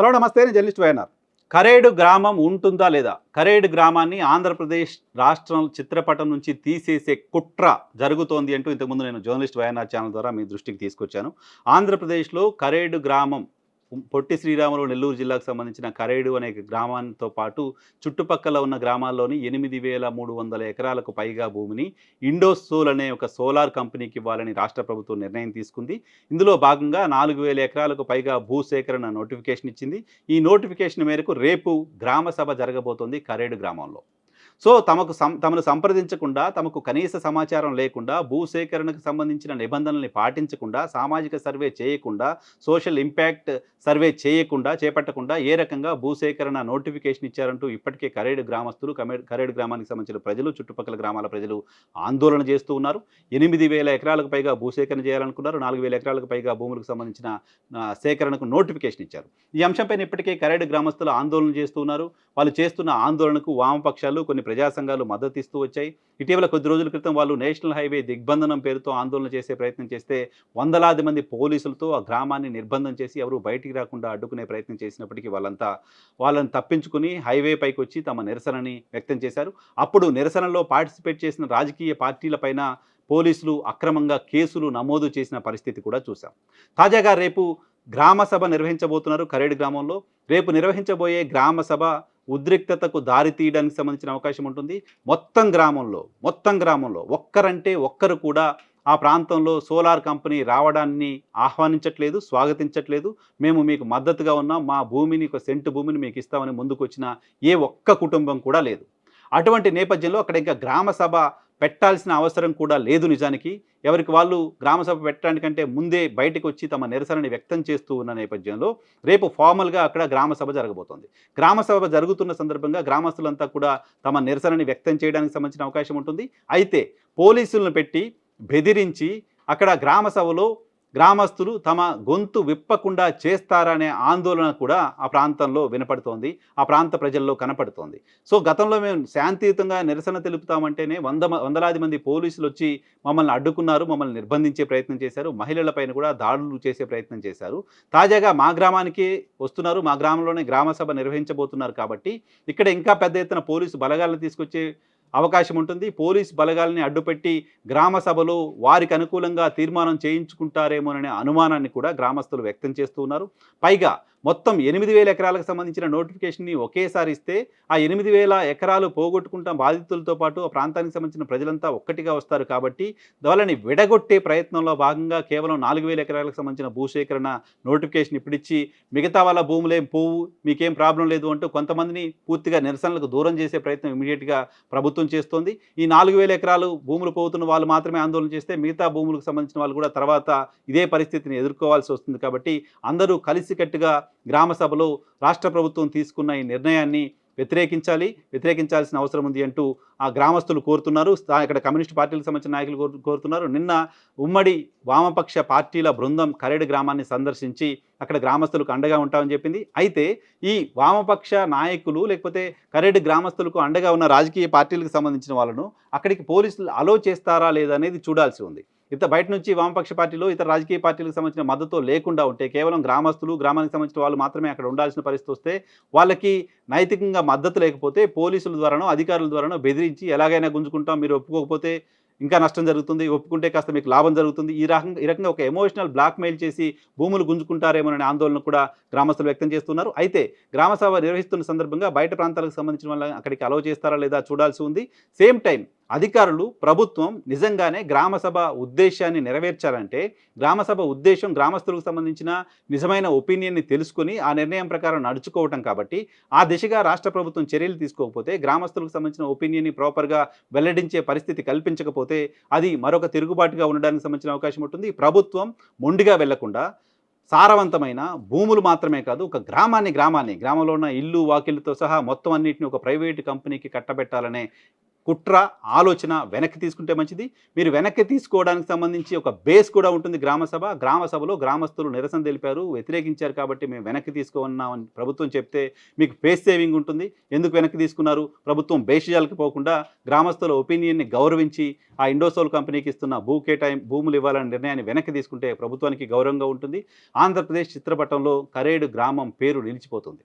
Hello నమస్తే నేను journalist YNR. Karedu గ్రామం ఉంటుందా లేదా? కరేడు గ్రామాన్ని ఆంధ్రప్రదేశ్ రాష్ట్రం చిత్రపటం నుంచి తీసేసే కుట్ర జరుగుతోంది అంటూ ఇంతకుముందు నేను జర్నలిస్ట్ వైఎన్ఆర్ ఛానల్ ద్వారా మీ దృష్టికి తీసుకొచ్చాను. ఆంధ్రప్రదేశ్లో కరేడు గ్రామం పొట్టి శ్రీరాములు నెల్లూరు జిల్లాకు సంబంధించిన కరేడు అనే గ్రామంతో పాటు చుట్టుపక్కల ఉన్న గ్రామాల్లోని ఎనిమిది వేల మూడు వందల ఎకరాలకు పైగా భూమిని ఇండోసోల్ అనే ఒక సోలార్ కంపెనీకి ఇవ్వాలని రాష్ట్ర ప్రభుత్వం నిర్ణయం తీసుకుంది. ఇందులో భాగంగా నాలుగు వేల ఎకరాలకు పైగా భూసేకరణ నోటిఫికేషన్ ఇచ్చింది. ఈ నోటిఫికేషన్ మేరకు రేపు గ్రామ సభ జరగబోతోంది కరేడు గ్రామంలో. సో తమకు సం తమను సంప్రదించకుండా తమకు కనీస సమాచారం లేకుండా భూసేకరణకు సంబంధించిన నిబంధనల్ని పాటించకుండా సామాజిక సర్వే చేయకుండా సోషల్ ఇంపాక్ట్ సర్వే చేయకుండా చేపట్టకుండా ఏ రకంగా భూసేకరణ నోటిఫికేషన్ ఇచ్చారంటూ ఇప్పటికే కరేడు గ్రామస్తులు కరేడు గ్రామానికి సంబంధించిన ప్రజలు చుట్టుపక్కల గ్రామాల ప్రజలు ఆందోళన చేస్తూ ఉన్నారు. ఎనిమిది వేల ఎకరాలకు పైగా భూసేకరణ చేయాలనుకున్నారు. నాలుగు వేల ఎకరాలకు పైగా భూములకు సంబంధించిన సేకరణకు నోటిఫికేషన్ ఇచ్చారు. ఈ అంశంపైన ఇప్పటికే కరేడు గ్రామస్తులు ఆందోళన చేస్తూ ఉన్నారు. వాళ్ళు చేస్తున్న ఆందోళనకు వామపక్షాలు కొన్ని ప్రజా సంఘాలు మద్దతు ఇస్తూ వచ్చాయి. ఇటీవల కొద్ది రోజుల క్రితం వాళ్ళు నేషనల్ హైవే దిగ్బంధనం పేరుతో ఆందోళన చేసే ప్రయత్నం చేస్తే వందలాది మంది పోలీసులతో ఆ గ్రామాన్ని నిర్బంధం చేసి ఎవరు బయటికి రాకుండా అడ్డుకునే ప్రయత్నం చేసినప్పటికీ వాళ్ళంతా వాళ్ళని తప్పించుకుని హైవే పైకి వచ్చి తమ నిరసనని వ్యక్తం చేశారు. అప్పుడు నిరసనలో పార్టిసిపేట్ చేసిన రాజకీయ పార్టీలపైన పోలీసులు అక్రమంగా కేసులు నమోదు చేసిన పరిస్థితి కూడా చూశాం. తాజాగా రేపు గ్రామ సభ నిర్వహించబోతున్నారు కరేడు గ్రామంలో. రేపు నిర్వహించబోయే గ్రామ సభ ఉద్రిక్తతకు దారి తీయడానికి సంబంధించిన అవకాశం ఉంటుంది. మొత్తం గ్రామంలో మొత్తం గ్రామంలో ఒక్కరంటే ఒక్కరు కూడా ఆ ప్రాంతంలో సోలార్ కంపెనీ రావడాన్ని ఆహ్వానించట్లేదు స్వాగతించట్లేదు. మేము మీకు మద్దతుగా ఉన్నాం. మా భూమిని ఒక సెంటు భూమిని మీకు ఇస్తామని ముందుకు వచ్చిన ఏ ఒక్క కుటుంబం కూడా లేదు. అటువంటి నేపథ్యంలో అక్కడ ఇంకా గ్రామ సభ పెట్టాల్సిన అవసరం కూడా లేదు నిజానికి. ఎవరికి వాళ్ళు గ్రామ సభ పెట్టడానికంటే ముందే బయటకు వచ్చి తమ నిరసనని వ్యక్తం చేస్తూ ఉన్న నేపథ్యంలో రేపు ఫార్మల్గా అక్కడ గ్రామ సభ జరగబోతోంది. గ్రామసభ జరుగుతున్న సందర్భంగా గ్రామస్తులంతా కూడా తమ నిరసనని వ్యక్తం చేయడానికి సంబంధించిన అవకాశం ఉంటుంది. అయితే పోలీసులను పెట్టి బెదిరించి అక్కడ గ్రామసభలో గ్రామస్తులు తమ గొంతు విప్పకుండా చేస్తారనే ఆందోళన కూడా ఆ ప్రాంతంలో వినపడుతోంది. ఆ ప్రాంత ప్రజల్లో కనపడుతోంది. సో గతంలో మేము శాంతియుతంగా నిరసన తెలుపుతామంటేనే వంద మ- వందలాది మంది పోలీసులు వచ్చి మమ్మల్ని అడ్డుకున్నారు మమ్మల్ని నిర్బంధించే ప్రయత్నం చేశారు. మహిళలపైన కూడా దాడులు చేసే ప్రయత్నం చేశారు. తాజాగా మా గ్రామానికి వస్తున్నారు. మా గ్రామంలోనే గ్రామ సభ నిర్వహించబోతున్నారు కాబట్టి ఇక్కడ ఇంకా పెద్ద ఎత్తున పోలీసు బలగాలను తీసుకొచ్చే అవకాశం ఉంటుంది. పోలీస్ బలగాల్ని అడ్డుపెట్టి గ్రామ సభలో వారికి అనుకూలంగా తీర్మానం చేయించుకుంటారేమోననే అనుమానాన్ని కూడా గ్రామస్తులు వ్యక్తం చేస్తున్నారు పైగా మొత్తం ఎనిమిది వేల ఎకరాలకు సంబంధించిన నోటిఫికేషన్ని ఒకేసారి ఇస్తే ఆ ఎనిమిది వేల ఎకరాలు పోగొట్టుకుంటాం బాధితులతో పాటు ఆ ప్రాంతానికి సంబంధించిన ప్రజలంతా ఒక్కటిగా వస్తారు కాబట్టి వాళ్ళని విడగొట్టే ప్రయత్నంలో భాగంగా కేవలం నాలుగు వేల ఎకరాలకు సంబంధించిన భూసేకరణ నోటిఫికేషన్ ఇప్పుడిచ్చి మిగతా వాళ్ళ భూములేం పోవు మీకేం ప్రాబ్లం లేదు అంటూ కొంతమందిని పూర్తిగా నిరసనలకు దూరం చేసే ప్రయత్నం ఇమీడియట్గా ప్రభుత్వం చేస్తోంది. ఈ నాలుగు వేల ఎకరాలు భూములు పోతున్న వాళ్ళు మాత్రమే ఆందోళన చేస్తే మిగతా భూములకు సంబంధించిన వాళ్ళు కూడా తర్వాత ఇదే పరిస్థితిని ఎదుర్కోవాల్సి వస్తుంది కాబట్టి అందరూ కలిసికట్టుగా గ్రామ సభలో రాష్ట్ర ప్రభుత్వం తీసుకున్న ఈ నిర్ణయాన్ని వ్యతిరేకించాలి వ్యతిరేకించాల్సిన అవసరం ఉంది అంటూ ఆ గ్రామస్తులు కోరుతున్నారు. ఇక్కడ కమ్యూనిస్ట్ పార్టీలకు సంబంధించిన నాయకులు కోరుతున్నారు. నిన్న ఉమ్మడి వామపక్ష పార్టీల బృందం కరేడు గ్రామాన్ని సందర్శించి అక్కడ గ్రామస్తులకు అండగా ఉంటామని చెప్పింది. అయితే ఈ వామపక్ష నాయకులు లేకపోతే కరేడు గ్రామస్తులకు అండగా ఉన్న రాజకీయ పార్టీలకు సంబంధించిన వాళ్ళను అక్కడికి పోలీసులు అలో చేస్తారా లేదా అనేది చూడాల్సి ఉంది. ఇతర బయట నుంచి వామపక్ష పార్టీలో ఇతర రాజకీయ పార్టీలకు సంబంధించిన మద్దతు లేకుండా ఉంటే కేవలం గ్రామస్తులు గ్రామానికి సంబంధించిన వాళ్ళు మాత్రమే అక్కడ ఉండాల్సిన పరిస్థితి వస్తే వాళ్ళకి నైతికంగా మద్దతు లేకపోతే పోలీసుల ద్వారానో అధికారుల ద్వారానో బెదిరించి ఎలాగైనా గుంజుకుంటాం మీరు ఒప్పుకోకపోతే ఇంకా నష్టం జరుగుతుంది ఒప్పుకుంటే కాస్త మీకు లాభం జరుగుతుంది. ఈ రకంగా ఈ రకంగా ఒక ఎమోషనల్ బ్లాక్మెయిల్ చేసి భూములు గుంజుకుంటారేమోననే ఆందోళన కూడా గ్రామస్తులు వ్యక్తం చేస్తున్నారు. అయితే గ్రామ సభ నిర్వహిస్తున్న సందర్భంగా బయట ప్రాంతాలకు సంబంధించిన వాళ్ళని అక్కడికి అలౌ చేస్తారా లేదా చూడాల్సి ఉంది. సేమ్ టైం అధికారులు ప్రభుత్వం నిజంగానే గ్రామసభ ఉద్దేశాన్ని నెరవేర్చాలంటే గ్రామసభ ఉద్దేశం గ్రామస్తులకు సంబంధించిన నిజమైన ఒపీనియన్ని తెలుసుకుని ఆ నిర్ణయం ప్రకారం నడుచుకోవటం కాబట్టి ఆ దిశగా రాష్ట్ర ప్రభుత్వం చర్యలు తీసుకోకపోతే గ్రామస్తులకు సంబంధించిన ఒపీనియన్ని ప్రాపర్గా వెల్లడించే పరిస్థితి కల్పించకపోతే అది మరొక తిరుగుబాటుగా ఉండడానికి సంబంధించిన అవకాశం ఉంటుంది. ప్రభుత్వం మొండిగా వెళ్ళకుండా సారవంతమైన భూములు మాత్రమే కాదు ఒక గ్రామాన్ని గ్రామాన్ని గ్రామంలో ఉన్న ఇల్లు వాకిళ్ళతో సహా మొత్తం అన్నింటిని ఒక ప్రైవేటు కంపెనీకి కట్టబెట్టాలనే కుట్ర ఆలోచన వెనక్కి తీసుకుంటే మంచిది. మీరు వెనక్కి తీసుకోవడానికి సంబంధించి ఒక బేస్ కూడా ఉంటుంది గ్రామసభ గ్రామసభలో గ్రామ సభలో గ్రామస్తులు నిరసన తెలిపారు వ్యతిరేకించారు కాబట్టి మేము వెనక్కి తీసుకున్నామని ప్రభుత్వం చెప్తే మీకు ఫేస్ సేవింగ్ ఉంటుంది. ఎందుకు వెనక్కి తీసుకున్నారు? ప్రభుత్వం బేషజాలకు పోకుండా గ్రామస్తుల ఒపీనియన్ని గౌరవించి ఆ ఇండోసోల్ కంపెనీకి ఇస్తున్న భూ కేటాయి భూములు ఇవ్వాలనే నిర్ణయాన్ని వెనక్కి తీసుకుంటే ప్రభుత్వానికి గౌరవంగా ఉంటుంది. ఆంధ్రప్రదేశ్ చిత్రపటంలో కరేడు గ్రామం పేరు నిలిచిపోతుంది.